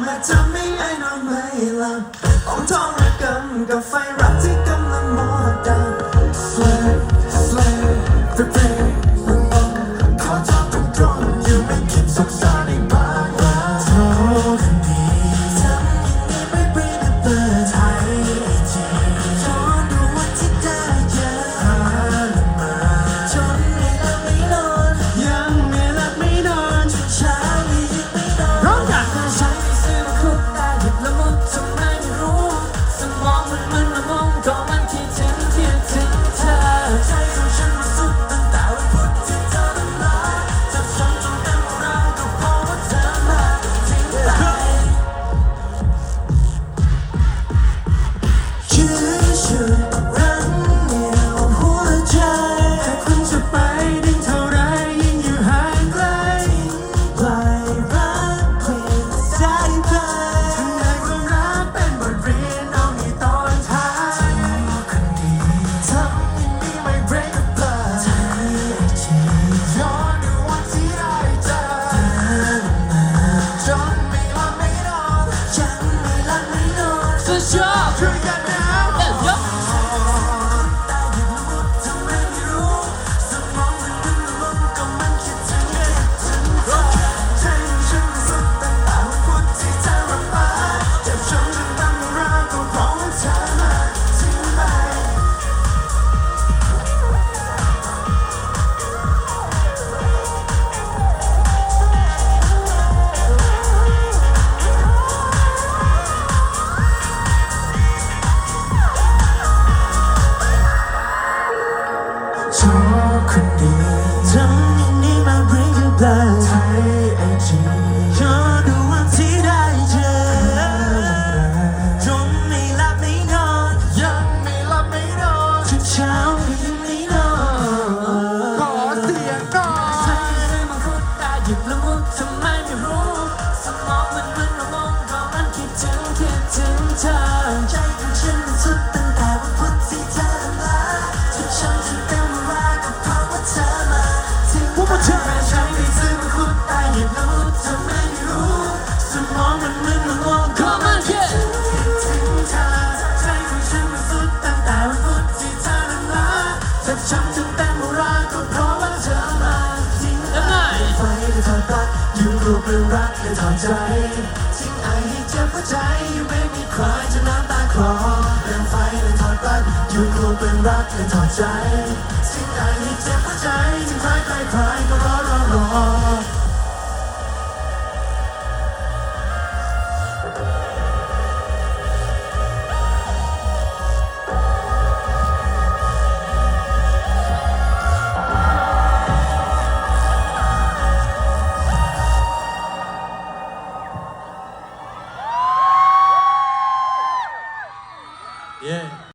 มาทำให้ไอ้นอนไม่หลับต้องทรกรรมกับไฟรักที่ มันมามองก็มันคิดถึง could be. Tell me you need my ring of blood. T-A-G. เธอใช้ที่ซื้อมาคุดตายอย่ารู้ทำไมไม่รู้สมองมันมึนมันงง Come on yeah ช้ำจนเต็มหัวราก็เพราะว่าเธอมาทิ้งไอ้ไฟได้ถอดปลั๊กอยู่รูปเรื่รักได้ถอดใจทิ้งไอ้ให้เจ็บหัวใจยังไม่มีใครจะน้ำตาคลอเรื่องไฟได้ถอดปลั๊กอยู่รูปเป็นรักได้ถอดใจทิ้งไอ้ให้เจ็บหัวใจทิ้งไฟ はい